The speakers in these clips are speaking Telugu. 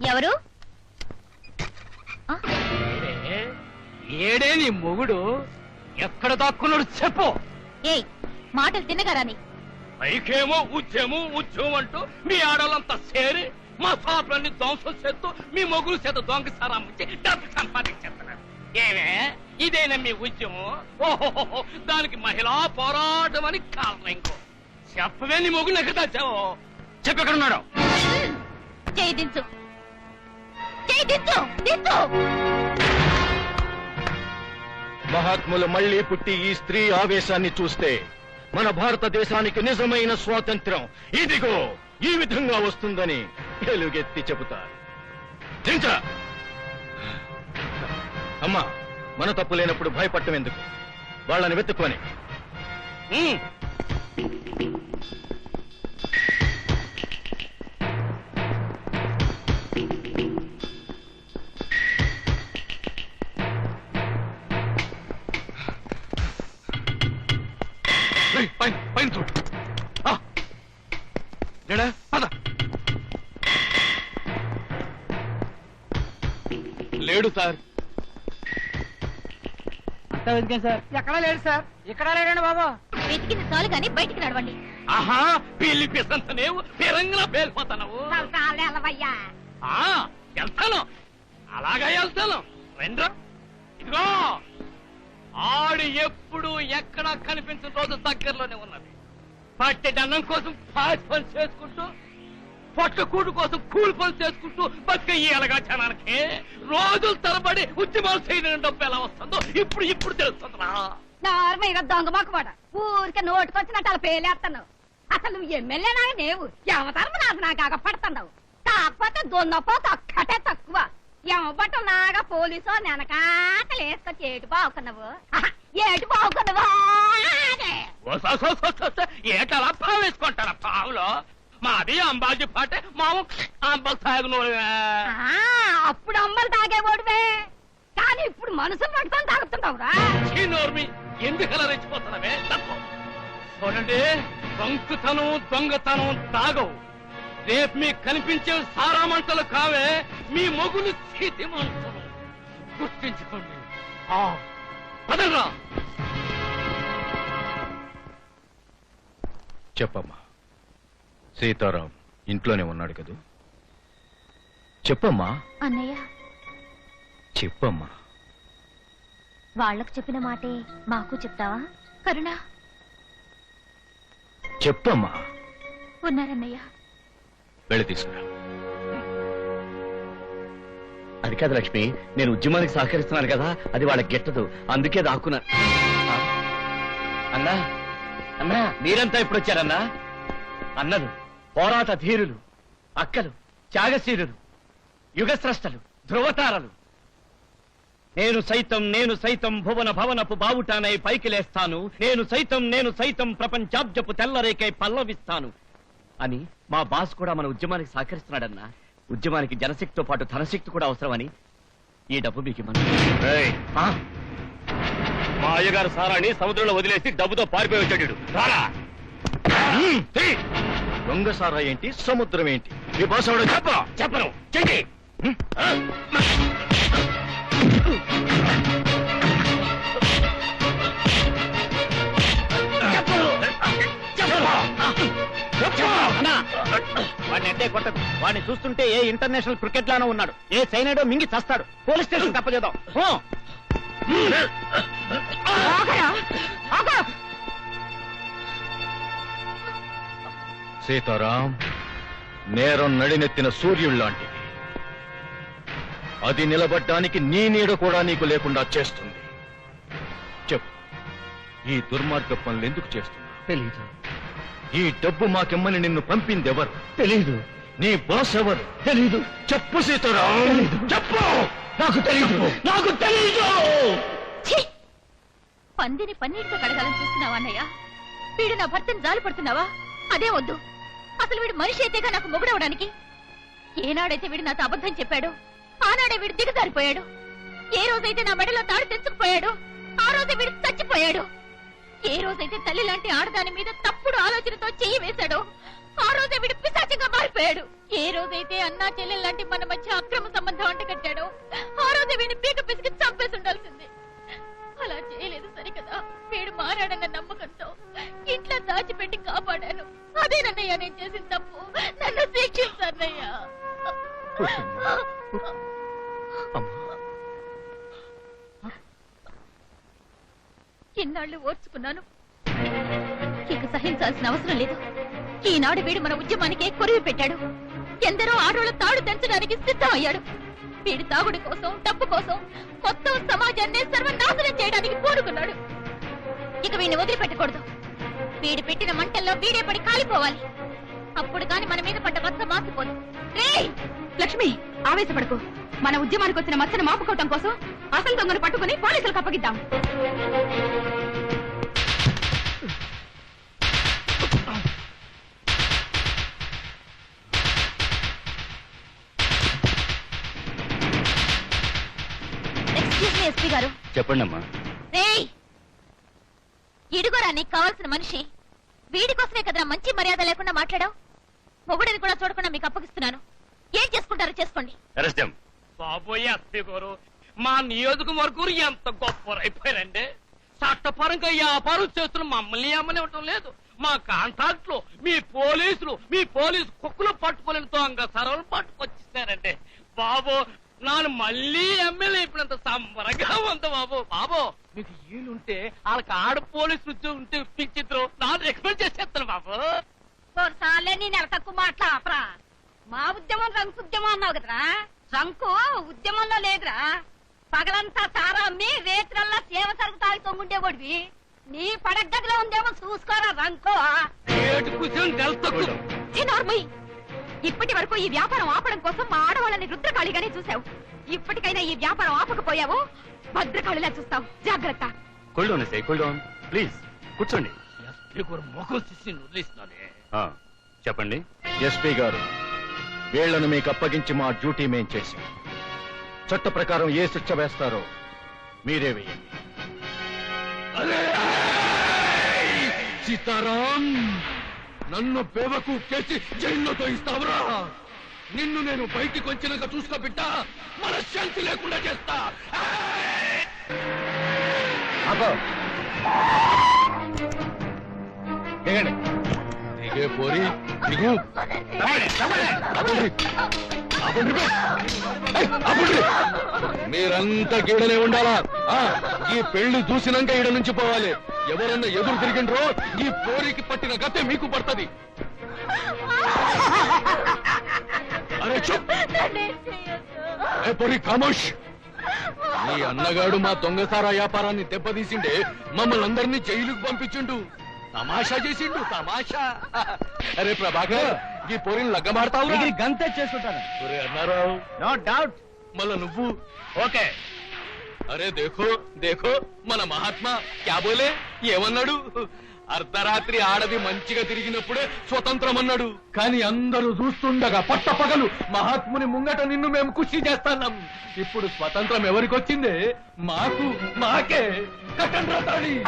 ఎవరు? ఏడే, నీ మొగుడు. ఎక్కడ దాక్కున్నాడు చెప్పు. ఏయ్ మాటలు తిన్నగారాని పైకేమో ఉద్యమం ఉద్యమం అంటూ మీ ఆడలంతా సేరి మా షాపులన్నీ ధ్వంసం చేస్తూ మీ మొగుడు చేత దొంగ సారా ముంచి డబ్బు సంపాదించేస్తున్నారు. ఏమే? ఇదేనా మీ ఉద్యమం? ఓహో దానికి మహిళా పోరాటం అని కారణం ఇంకో. చెప్పవే నీ మొగుడు ఎక్కడ దాచావు. చెప్పెక్కడున్నాడు చేయి మహాత్ములు మళ్ళీ పుట్టి ఈ స్త్రీ ఆవేశాన్ని చూస్తే మన భారతదేశానికి నిజమైన స్వాతంత్రం ఇదిగో ఈ విధంగా వస్తుందని ఎలుగెత్తి చెబుతారు! అమ్మా మన తప్పు లేనప్పుడు భయపడటం ఎందుకు? వాళ్ళని వెతుక్కొని. లేడు సార్. అంతా వెతికాం సార్. ఎక్కడా లేడు సార్. ఇక్కడ లేడండి బాబు? వెతికింది చాలు గాని బయటికి నడవండి. ఆహా పెళ్ళి పిసంతనేవు పిరంగిలా పేలిపోతున్నావు ఆ వెళ్తాను. అలాగా వెళ్తాను. రెండ్రా. ఇదిగో. ఆడు ఎప్పుడు ఎక్కడ కనిపించిన రోజు దగ్గరలోనే ఉన్నది. పట్టెడన్నం కోసం పాచి పని చేసుకుంటూ పొట్ట కూడు కోసం కూలి పని చేసుకుంటూ బతికయ్యేలాగా జనానికి? రోజుల తరబడి ఉద్యమాలు చేయడం డబ్బు ఎలా వస్తుందో ఇప్పుడు ఇప్పుడు తెలుస్తుందిరా. నార్మల్గా దొంగ మొక్కమాట ఊరికే నోటుకొచ్చినట్టు అలా పేలేస్తున్నావు అసలు నువ్వు ఎమ్మెల్యే నాగా లేవు. ఎవతరము నాకు నాగా పడుతున్నావు. కాకపోతే దున్నపోతే ఒక్కటే తక్కువ. ఎవబట్టం నాగా పోలీసు వెనకాతలు వేసుకొచ్చి ఏటు బాగుకున్నావు ఏటు సో, ఏటలా పావు వేసుకుంటారా పావులో? మాది అంబాజీ పాటే మాము అంబల్ ఆ, అప్పుడు అమ్మలు తాగేవాడువే. కానీ ఇప్పుడు మనసును పట్టుకొని తాగుతున్నావురా నోర్మి ఎందుకలా రెచ్చిపోతున్నావే? తప్పు. చూడండి దొంగతనం దొంగతనం తాగవు. రేపు మీకు కనిపించే సారా మంటలు కావే మీ మొగులు చేతి మంటలు గుర్తించుకోండి. ఆ, పదండ్రా. చెప్పమ్మా. సీతారాం ఇంట్లోనే ఉన్నాడు కదూ? చెప్పమ్మా. అన్నయ్య. చెప్పమ్మా. వాళ్ళకు చెప్పిన మాటే మాకు చెప్తావా? కరుణ. చెప్పమ్మా. ఉన్నారన్నయ్య. వెళ్ళి తీసుకురా. అది కాదు లక్ష్మి నేను ఉద్యమానికి సహకరిస్తున్నాను కదా అది వాళ్ళకి గిట్టదు అందుకే దాక్కున్నా. అన్నా అన్నా మీరంతా ఇప్పుడు వచ్చారన్నా అన్నలు పోరాట ధీరులు అక్కలు త్యాగశీలులు యుగస్రష్టలు ధ్రువతారలు నేను సైతం నేను సైతం భువన భవనపు బావుటానై పైకి లేస్తాను. నేను సైతం నేను సైతం ప్రపంచాబ్జపు తెల్లరేకై పల్లవిస్తాను. అని మా బాస్ కూడా మన ఉద్యమానికి సహకరిస్తున్నాడన్నా. ఉద్యమానికి జనశక్తితో పాటు ధనశక్తి కూడా అవసరమని ఈ డబ్బు మీకు ఏయ్, ఆ, మా అయ్యగారు సారాన్ని సముద్రంలో వదిలేసి డబ్బుతో పారిపోయి వచ్చాడు. రారా. హ్మ్, దొంగ సారా ఏంటి? సముద్రం ఏంటి? ఈ భాష చెప్ప. చెప్పను. చెయ్యి. వాడిని అంటే కొట్టదు వాడిని చూస్తుంటే ఏ ఇంటర్నేషనల్ క్రికెట్ లానో ఉన్నాడు. ఏ సైనాడో మింగి చస్తాడు. పోలీస్ స్టేషన్ తప్పచేద్దాం సీతారాం నేరం నడినెత్తిన సూర్యుళ్ళాంటిది అది నిలబడ్డానికి నీ నీడ కూడా నీకు లేకుండా చేస్తుంది. చెప్పు ఈ దుర్మార్గ పనులు ఎందుకు చేస్తున్నా తెలీదు. ఈ డబ్బు మాకెమ్మని నిన్ను పంపిందెవరు? తెలీదు. నీ బాస్ ఎవరు? తెలీదు. చెప్పు సీతారాం. చెప్పు. నాకు తెలీదు. నాకు తెలీదు! పందిని పన్నీటితో కడగాలని చూస్తున్నావా అన్నయ్య? వీడు నా భర్తను జాలి పడుతున్నావా? అదే వద్దు. అసలు వీడు మనిషి అయితేగా నాకు మొగుడవడానికి. ఏనాడైతే వీడు నాతో అబద్ధం చెప్పాడు ఆనాడే వీడు దిగజారిపోయాడు. ఏ రోజైతే నా మెడలో తాడు తెచ్చుకుపోయాడు ఆ రోజే వీడు చచ్చిపోయాడు. ఏ రోజైతే తల్లి లాంటి ఆడదాని మీద తప్పుడు ఆలోచనతో చెయ్యి వేశాడో ఆ రోజే వీడు పిశాచంగా మారిపోయాడు. ఏ రోజైతే అన్నా చెల్లెలు లాంటి మన మధ్య అక్రమ ఇన్నాళ్ళు ఓర్చుకున్నాను. ఇక సహించాల్సిన అవసరం లేదు. ఈనాడు వీడు మన ఉద్యమానికి కొరివి పెట్టాడు. ఎందరో ఆడోళ్ళ తాడు తెంచడానికి సిద్ధమయ్యాడు. వీడి తాగుడు కోసం డబ్బు కోసం మొత్తం సమాజాన్ని సర్వనాశనం చేయడానికి పూనుకున్నాడు. ఇక వీడిని వదిలిపెట్టకూడదు. వీడి పెట్టిన మంటల్లో వీడే పడి కాలిపోవాలి. అప్పుడు కాని మన మీద పడ్డ మచ్చ మాసిపోదు. లక్ష్మి ఆవేశపడకు. మన ఉద్యమానికి వచ్చిన మచ్చను మాపుకోవటం కోసం అసలు దొంగను పట్టుకుని పోలీసులకు అప్పగిద్దాం. ఎక్స్క్యూజ్ మీ ఎస్పీ గారు. చెప్పండి అమ్మా రేయ్ ఇడుగురా నీకు కావాల్సిన మనిషి. వీడి కోసమే కదరా మంచి మర్యాద లేకుండా మాట్లాడావు. మొగుడిని కూడా చూడకుండా మీకు అప్పగిస్తున్నాను. ఏం చేసుకుంటారో చేసుకోండి. అరెస్ట్ బాబోయ్ గారు. మా నియోజకవర్గం ఎంత గొప్పరైపోయారండి చట్టపరంగా వ్యాపారం చేస్తున్న మమ్మల్ని ఏమనివ్వటం లేదు. మా కాంట్రాక్ట్లో మీ పోలీసులు మీ పోలీసు కుక్కలు పట్టుకోలేని దొంగ సరవలు పట్టుకొచ్చేసారండి బాబు నాను మళ్ళీ ఎమ్మెల్యే ఇప్పుడంత సంబరంగా ఉంది బాబు. బాబు మీకు ఈలుంటే వాళ్ళకి ఆడ పోలీసులు ఉద్యోగం ఉంటే ఇప్పించిద్దరు. నాను రికమెండ్ చేసేస్తాను బాబు. సార్లే నీ నెల తక్కువ మాట్లాపరా మా ఉద్యమం రంకు ఉద్యమం అన్నావు కదరా? రంకు ఉద్యమంలో లేదురా. పగలంతా సారా అమ్మి రేత్రల్లా సేవ సరుకు తాగి తొంగుండేవాడివి. నీ పడగదిలో ఉందేమో చూసుకోరా రంకో. నార్మల్ ఇప్పటి వరకు ఈ వ్యాపారం ఆపడం కోసం మా ఆడవాళ్ళని రుద్రకాళిగానే చూసావు ఇప్పటికైనా ఈ వ్యాపారం ఆపకపోయావు భద్రకాళిలా చూస్తావు. జాగ్రత్త. ప్లీజ్ కూర్చోండి. చెప్పండి. ఎస్పీ గారు వీళ్ళను మీకు అప్పగించి మా డ్యూటీ మేం చేశాం. చట్ట ప్రకారం ఏ శిక్ష వేస్తారో మీరే వేయండి. సీతారాం నన్ను పేవకు కేసి జైల్లో తోయిస్తావురా నిన్ను నేను బయటికి వచ్చినాక చూసుకో బిడ్డ. మనశ్శాంతి లేకుండా చేస్తా. దిగండి దిగే పోరి దిగు. మీరంతా గీడనే ఉండాలా? ఆ, ఈ పెళ్ళి చూసినాక ఈడ నుంచి పోవాలి. ఎవరన్నా ఎదురు తిరిగిండ్రో ఈ పోరికి పట్టిన గతే మీకు పడుతుంది. అరే చూప్. ఏ పొరి ఖామోష్ అన్నగాడు మా దొంగసారా వ్యాపారాన్ని దెబ్బతీసిండే మమ్మల్ని అందరినీ జైలుకు పంపించిండు. తమాషా చేసిండు తమాషా. అరే ప్రభాకర్. ఈ పొరిని లగ్గమాడతావు గంతే చేసుకుంటాను. అన్నారావు. నో డౌట్ మళ్ళా నువ్వు? ఓకే. అరే దేఖో దేఖో మన మహాత్మా క్యా బోలే ఏమన్నాడు? అర్ధరాత్రి ఆడది మంచిగా తిరిగినప్పుడే స్వతంత్రం అన్నాడు కానీ అందరూ చూస్తుండగా పట్టపగలు మహాత్ముని ముంగట నిన్ను మేము కృషి చేస్తాన్నాం. ఇప్పుడు స్వతంత్రం ఎవరికి వచ్చింది మాకు. మాకే కట్టండి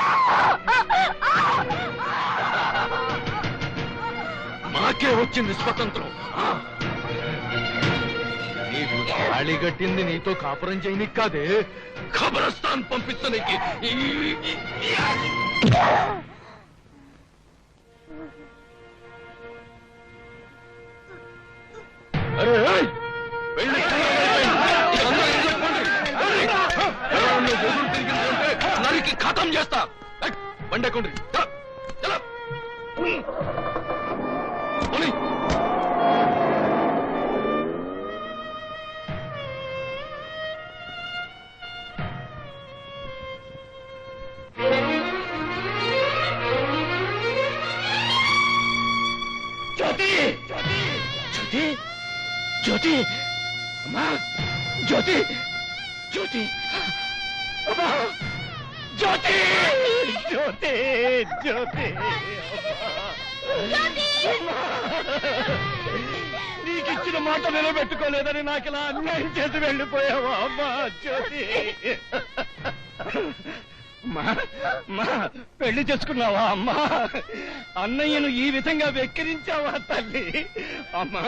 నీకే వచ్చింది స్వతంత్రం. నీకు తాళి కట్టింది నీతో కాపురం చేయనికి కాదే. ఖబరస్థాన్ పంపిస్తానికి. నరికి ఖతం చేస్తా. బండకుండ్రి జ్యోతి జ్యోతి అమ్మా జ్యోతి జ్యోతి అమ్మా జ్యోతి జ్యోతి జ్యోతి నీకు ఇచ్చిన మాట నిలబెట్టుకోలేదని నాకు ఇలా అన్యాయం చేసి వెళ్ళిపోయావా అమ్మా జ్యోతి. పెళ్ళి చేసుకున్నావా అమ్మా? అన్నయ్యను ఈ విధంగా వెక్కిరించావా తల్లి? అమ్మా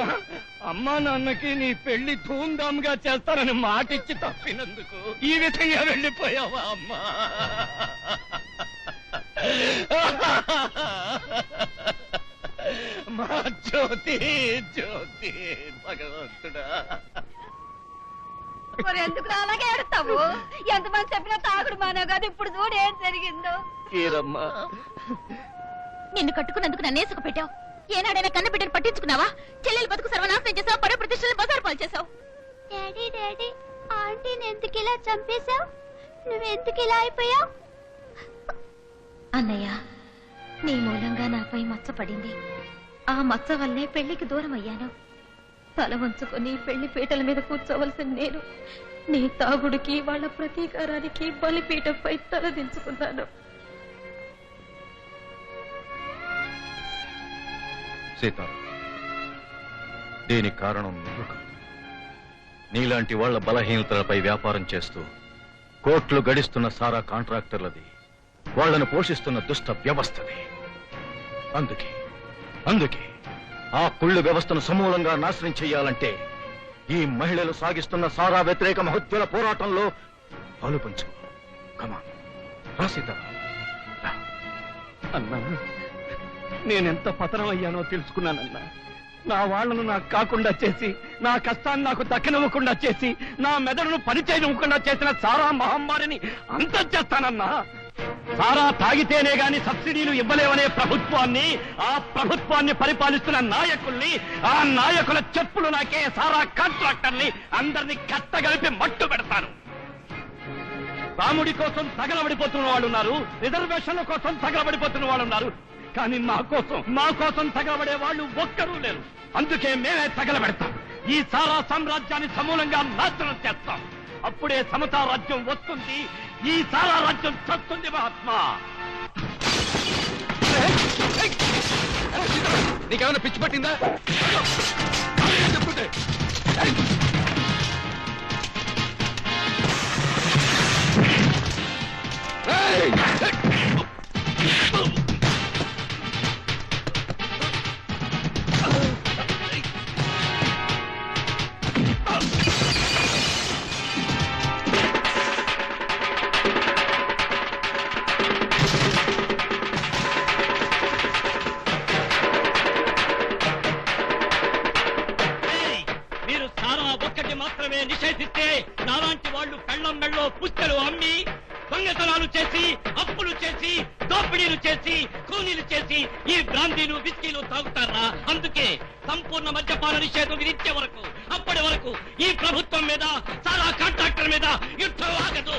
అమ్మా నాన్నకి నీ పెళ్ళి ధూమ్ధామ్గా చేస్తానని మాటిచ్చి తప్పినందుకు ఈ విధంగా వెళ్ళిపోయావా అమ్మా? మా జ్యోతి జ్యోతి భగవంతుడా. ఎందుకు అలాగే ఏడుస్తావు? ఎంతమంది చెప్పినా తాగుడు మానవు కాదు. ఇప్పుడు చూడు ఏం జరిగిందో. కీరమ్మా. నిన్ను కట్టుకున్నందుకు నన్ను ఏసుకు పెట్టావు. ఏనాడైనా కన్న బిడ్డను పట్టించుకున్నావా? చెల్లెలు బతుకు సర్వనాశనం చేసావు పడే ప్రతిష్టలు బజారు పాలు చేసావు. డాడీ డాడీ ఆంటీని ఎందుకు ఇలా చంపేశావు? నువ్వెందుకు ఇలా అయిపోయావు? అన్నయ్య నీ మూలంగా నాపై మచ్చ పడింది. ఆ మచ్చ వల్లే పెళ్ళికి దూరం అయ్యాను తల వంచుకొని పెళ్ళి పీటల మీద కూర్చోవలసిన నేను. నీ తాగుడికి వాళ్ళ ప్రతీకారానికి బలిపీఠంపై తలదించుకున్నాను సీత దీనికి కారణం నువ్వు కాదు. నీలాంటి వాళ్ళ బలహీనతలపై వ్యాపారం చేస్తూ కోట్లు గడిస్తున్న సారా కాంట్రాక్టర్లది వాళ్ళను పోషిస్తున్న దుష్ట వ్యవస్థది. అందుకే అందుకే ఆ కుళ్ళు వ్యవస్థను సమూలంగా నాశనం చేయాలంటే ఈ మహిళలు సాగిస్తున్న సారా వ్యతిరేక మహోద్యల పోరాటంలో పాలు పంచుకో కమా రా అన్నా నేనెంత పతనం అయ్యానో తెలుసుకున్నానన్నా. నా వాళ్ళను నాకు కాకుండా చేసి నా కష్టాన్ని నాకు దక్కనివ్వకుండా చేసి నా మెదడును పనిచేయనివ్వకుండా చేసిన సారా మహమ్మారిని అంతం చేస్తానన్నా. సారా తాగితేనే గాని సబ్సిడీలు ఇవ్వలేవనే ప్రభుత్వాన్ని ఆ ప్రభుత్వాన్ని పరిపాలిస్తున్న నాయకుల్ని ఆ నాయకుల చెప్పులు నాకే సారా కాంట్రాక్టర్ని అందరినీ కట్టగలిపి మట్టు పెడతాను. రాముడి కోసం తగలబడిపోతున్న వాళ్ళు ఉన్నారు రిజర్వేషన్ల కోసం తగలబడిపోతున్న వాళ్ళు ఉన్నారు కానీ మా కోసం మా కోసం తగలబడే వాళ్ళు ఒక్కరూ లేరు. అందుకే మేమే తగలబెడతాం. ఈ సారా సామ్రాజ్యాన్ని సమూలంగా నాశనం చేస్తాం. అప్పుడే సమతా రాజ్యం వస్తుంది ఈ చాలా రాజ్యం చస్తుంది మహాత్మా నీకేమైనా పిచ్చి పట్టిందా చెప్పుకుంటే Hey! hey. ధార ఒక్కటి మాత్రమే నిషేధిస్తే నాలాంటి వాళ్ళు కళ్ళం మెళ్ళో పుస్తలు అమ్మి దొంగతనాలు చేసి అప్పులు చేసి దోపిడీలు చేసి కూలీలు చేసి ఈ బ్రాందీలు విస్కీలు తాగుతారా? అందుకే సంపూర్ణ మద్యపాన నిషేధం విధించే వరకు. అప్పటి వరకు ఈ ప్రభుత్వం మీద చాలా కాంట్రాక్టర్ మీద యుద్ధం ఆగదు.